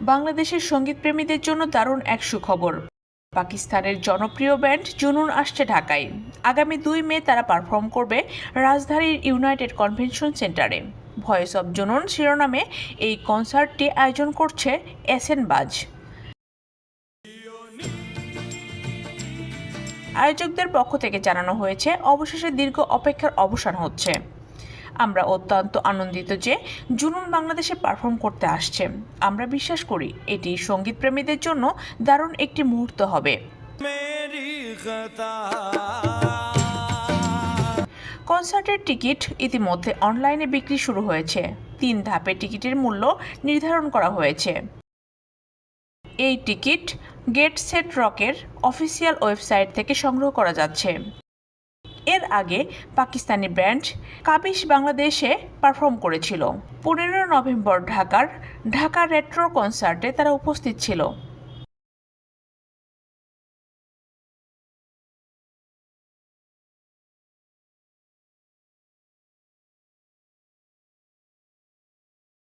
বাংলাদেশের সঙ্গীতপ্রেমীদের জন্য দারুণ এক সুখবর। পাকিস্তানের জনপ্রিয় ব্যান্ড জুনুন আসছে ঢাকায়। আগামী দুই মে তারা পারফর্ম করবে রাজধানীর ইউনাইটেড কনভেনশন সেন্টারে। ভয়েস অব জুনুন শিরোনামে এই কনসার্টটি আয়োজন করছে এসএন বাজ। আয়োজকদের পক্ষ থেকে জানানো হয়েছে, অবশেষে দীর্ঘ অপেক্ষার অবসান হচ্ছে। আমরা অত্যন্ত আনন্দিত যে জুনুন বাংলাদেশে পারফর্ম করতে আসছে। আমরা বিশ্বাস করি এটি সংগীত প্রেমীদের জন্য দারুণ একটি মুহূর্ত হবে। কনসার্টের টিকিট ইতিমধ্যে অনলাইনে বিক্রি শুরু হয়েছে। তিন ধাপে টিকিটের মূল্য নির্ধারণ করা হয়েছে। এই টিকিট গেট সেট রকের অফিসিয়াল ওয়েবসাইট থেকে সংগ্রহ করা যাচ্ছে। এর আগে পাকিস্তানি ব্যান্ড কাবিশ বাংলাদেশে পারফর্ম করেছিল। পনেরো নভেম্বর ঢাকার ঢাকা রেট্রো কনসার্টে তারা উপস্থিত ছিল।